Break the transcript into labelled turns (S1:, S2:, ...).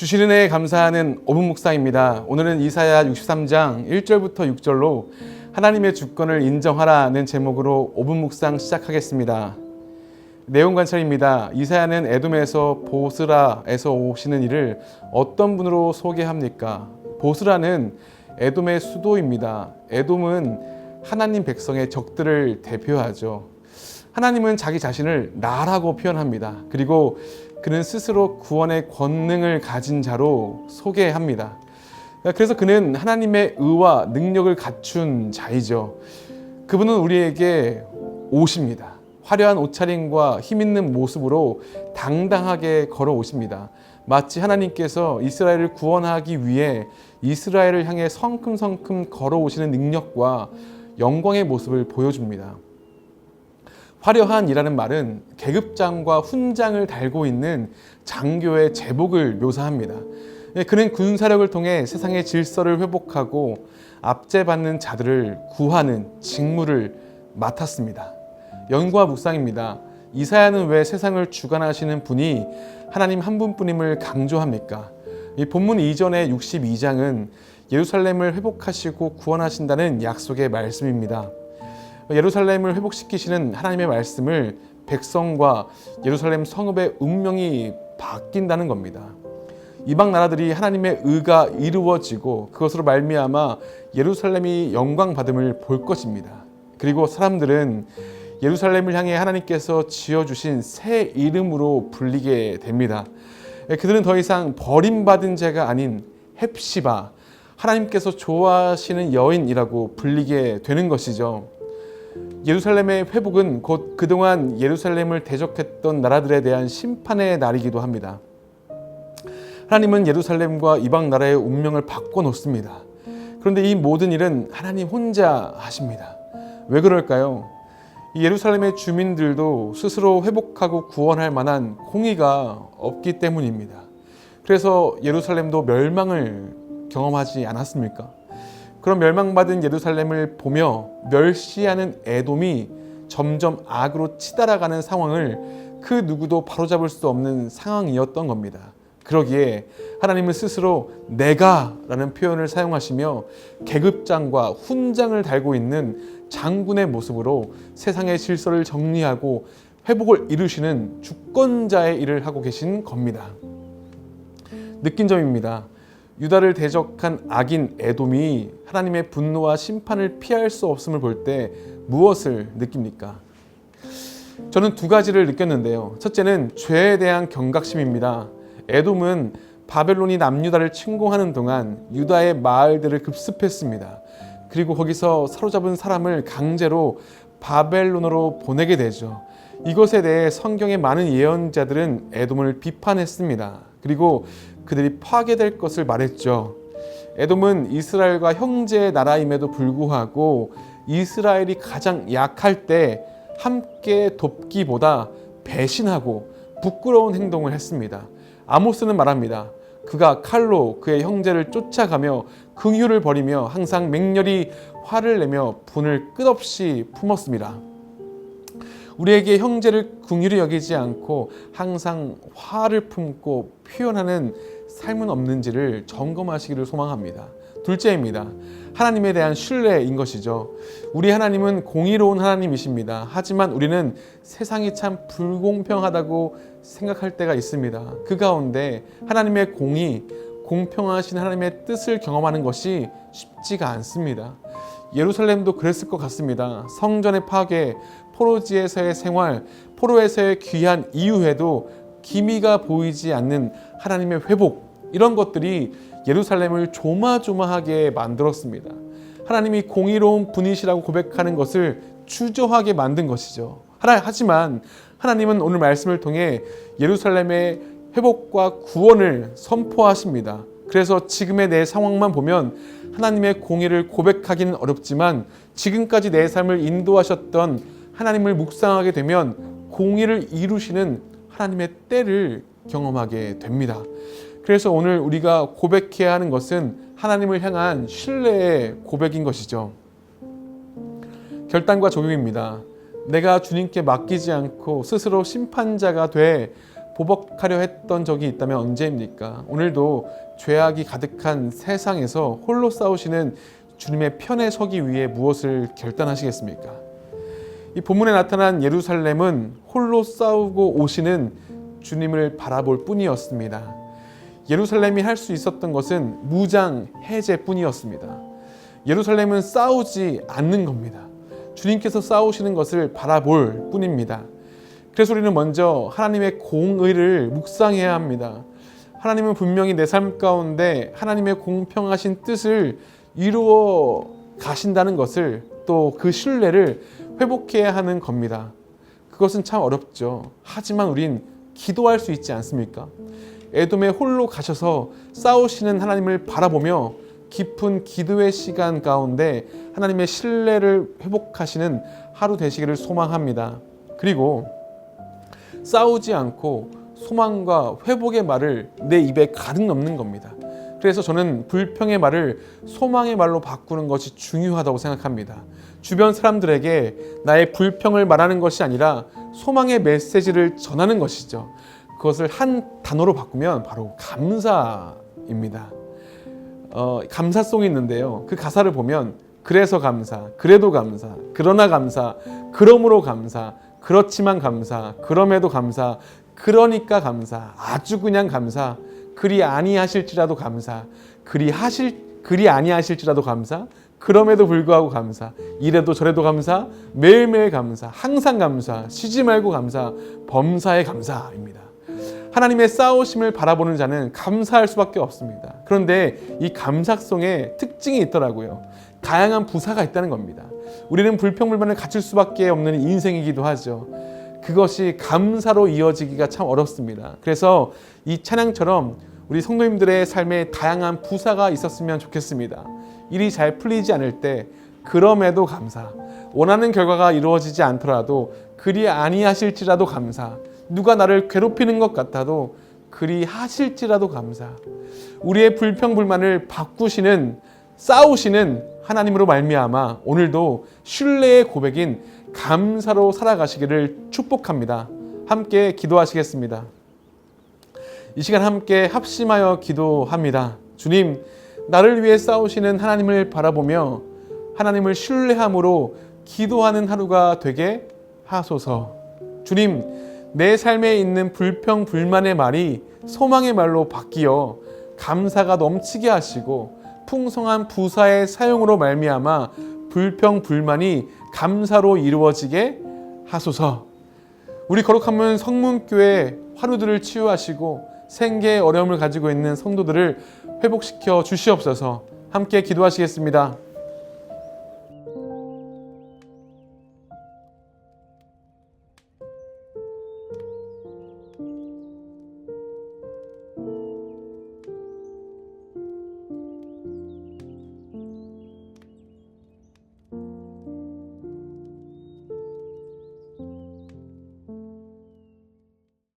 S1: 주시는 애 감사하는 오분 묵상입니다. 오늘은 이사야 63장 1절부터 6절로 하나님의 주권을 인정하라는 제목으로 오분 묵상 시작하겠습니다. 내용 관찰입니다. 이사야는 에돔에서 보스라에서 오시는 이를 어떤 분으로 소개합니까? 보스라는 에돔의 수도입니다. 에돔은 하나님 백성의 적들을 대표하죠. 하나님은 자기 자신을 나라고 표현합니다. 그리고 그는 스스로 구원의 권능을 가진 자로 소개합니다. 그래서 그는 하나님의 의와 능력을 갖춘 자이죠. 그분은 우리에게 오십니다. 화려한 옷차림과 힘 있는 모습으로 당당하게 걸어오십니다. 마치 하나님께서 이스라엘을 구원하기 위해 이스라엘을 향해 성큼성큼 걸어오시는 능력과 영광의 모습을 보여줍니다. 화려한이라는 말은 계급장과 훈장을 달고 있는 장교의 제복을 묘사합니다. 예, 그는 군사력을 통해 세상의 질서를 회복하고 압제받는 자들을 구하는 직무를 맡았습니다. 연구와 묵상입니다. 이사야는 왜 세상을 주관하시는 분이 하나님 한 분뿐임을 강조합니까? 이 본문 이전의 62장은 예루살렘을 회복하시고 구원하신다는 약속의 말씀입니다. 예루살렘을 회복시키시는 하나님의 말씀을 백성과 예루살렘 성읍의 운명이 바뀐다는 겁니다. 이방 나라들이 하나님의 의가 이루어지고 그것으로 말미암아 예루살렘이 영광 받음을 볼 것입니다. 그리고 사람들은 예루살렘을 향해 하나님께서 지어 주신 새 이름으로 불리게 됩니다. 그들은 더 이상 버림받은 자가 아닌 헵시바 하나님께서 좋아하시는 여인이라고 불리게 되는 것이죠. 예루살렘의 회복은 곧 그동안 예루살렘을 대적했던 나라들에 대한 심판의 날이기도 합니다. 하나님은 예루살렘과 이방 나라의 운명을 바꿔 놓습니다. 그런데 이 모든 일은 하나님 혼자 하십니다. 왜 그럴까요? 예루살렘의 주민들도 스스로 회복하고 구원할 만한 공의가 없기 때문입니다. 그래서 예루살렘도 멸망을 경험하지 않았습니까? 그런 멸망받은 예루살렘을 보며 멸시하는 에돔이 점점 악으로 치달아가는 상황을 그 누구도 바로잡을 수 없는 상황이었던 겁니다. 그러기에 하나님은 스스로 내가 라는 표현을 사용하시며 계급장과 훈장을 달고 있는 장군의 모습으로 세상의 질서를 정리하고 회복을 이루시는 주권자의 일을 하고 계신 겁니다. 느낀 점입니다. 유다를 대적한 악인 에돔이 하나님의 분노와 심판을 피할 수 없음을 볼 때 무엇을 느낍니까? 저는 두 가지를 느꼈는데요. 첫째는 죄에 대한 경각심입니다. 에돔은 바벨론이 남유다를 침공하는 동안 유다의 마을들을 급습했습니다. 그리고 거기서 사로잡은 사람을 강제로 바벨론으로 보내게 되죠. 이것에 대해 성경의 많은 예언자들은 에돔을 비판했습니다. 그리고 그들이 파괴될 것을 말했죠. 에돔은 이스라엘과 형제 나라임에도 불구하고 이스라엘이 가장 약할 때 함께 돕기보다 배신하고 부끄러운 행동을 했습니다. 아모스는 말합니다. 그가 칼로 그의 형제를 쫓아가며 긍휼을 벌이며 항상 맹렬히 화를 내며 분을 끝없이 품었습니다. 우리에게 형제를 긍휼히 여기지 않고 항상 화를 품고 표현하는 삶은 없는지를 점검하시기를 소망합니다. 둘째입니다. 하나님에 대한 신뢰인 것이죠. 우리 하나님은 공의로운 하나님이십니다. 하지만 우리는 세상이 참 불공평하다고 생각할 때가 있습니다. 그 가운데 하나님의 공의, 공평하신 하나님의 뜻을 경험하는 것이 쉽지가 않습니다. 예루살렘도 그랬을 것 같습니다. 성전의 파괴, 포로지에서의 생활, 포로에서의 귀한 이후에도 기미가 보이지 않는 하나님의 회복, 이런 것들이 예루살렘을 조마조마하게 만들었습니다. 하나님이 공의로운 분이시라고 고백하는 것을 추저하게 만든 것이죠. 하지만 하나님은 오늘 말씀을 통해 예루살렘의 회복과 구원을 선포하십니다. 그래서 지금의 내 상황만 보면 하나님의 공의를 고백하기는 어렵지만 지금까지 내 삶을 인도하셨던 하나님을 묵상하게 되면 공의를 이루시는 하나님의 때를 경험하게 됩니다. 그래서 오늘 우리가 고백해야 하는 것은 하나님을 향한 신뢰의 고백인 것이죠. 결단과 적용입니다. 내가 주님께 맡기지 않고 스스로 심판자가 돼 보복하려 했던 적이 있다면 언제입니까? 오늘도 죄악이 가득한 세상에서 홀로 싸우시는 주님의 편에 서기 위해 무엇을 결단하시겠습니까? 이 본문에 나타난 예루살렘은 홀로 싸우고 오시는 주님을 바라볼 뿐이었습니다. 예루살렘이 할 수 있었던 것은 무장 해제뿐이었습니다. 예루살렘은 싸우지 않는 겁니다. 주님께서 싸우시는 것을 바라볼 뿐입니다. 그래서 우리는 먼저 하나님의 공의를 묵상해야 합니다. 하나님은 분명히 내 삶 가운데 하나님의 공평하신 뜻을 이루어 가신다는 것을 또 그 신뢰를 회복해야 하는 겁니다. 그것은 참 어렵죠. 하지만 우린 기도할 수 있지 않습니까? 에돔에 홀로 가셔서 싸우시는 하나님을 바라보며 깊은 기도의 시간 가운데 하나님의 신뢰를 회복하시는 하루 되시기를 소망합니다. 그리고 싸우지 않고 소망과 회복의 말을 내 입에 가득 넣는 겁니다. 그래서 저는 불평의 말을 소망의 말로 바꾸는 것이 중요하다고 생각합니다. 주변 사람들에게 나의 불평을 말하는 것이 아니라 소망의 메시지를 전하는 것이죠. 그것을 한 단어로 바꾸면 바로 감사입니다. 어, 감사송이 있는데요. 그 가사를 보면 그래서 감사, 그래도 감사, 그러나 감사, 그러므로 감사, 그렇지만 감사, 그럼에도 감사, 그러니까 감사, 아주 그냥 감사, 그리 아니하실지라도 감사, 그리 하실 그리 아니하실지라도 감사, 그럼에도 불구하고 감사, 이래도 저래도 감사, 매일매일 감사, 항상 감사, 쉬지 말고 감사, 범사에 감사입니다. 하나님의 싸우심을 바라보는 자는 감사할 수밖에 없습니다. 그런데 이 감사성에 특징이 있더라고요. 다양한 부사가 있다는 겁니다. 우리는 불평불만을 갖출 수밖에 없는 인생이기도 하죠. 그것이 감사로 이어지기가 참 어렵습니다. 그래서 이 찬양처럼 우리 성도님들의 삶에 다양한 부사가 있었으면 좋겠습니다. 일이 잘 풀리지 않을 때 그럼에도 감사. 원하는 결과가 이루어지지 않더라도 그리 아니하실지라도 감사. 누가 나를 괴롭히는 것 같아도 그리 하실지라도 감사. 우리의 불평 불만을 바꾸시는 싸우시는 하나님으로 말미암아 오늘도 신뢰의 고백인 감사로 살아가시기를 축복합니다. 함께 기도하시겠습니다. 이 시간 함께 합심하여 기도합니다. 주님, 나를 위해 싸우시는 하나님을 바라보며 하나님을 신뢰함으로 기도하는 하루가 되게 하소서. 주님, 내 삶에 있는 불평, 불만의 말이 소망의 말로 바뀌어 감사가 넘치게 하시고 풍성한 부사의 사용으로 말미암아 불평, 불만이 감사로 이루어지게 하소서. 우리 거룩한문 성문교회 화루들을 치유하시고 생계의 어려움을 가지고 있는 성도들을 회복시켜 주시옵소서. 함께 기도하시겠습니다.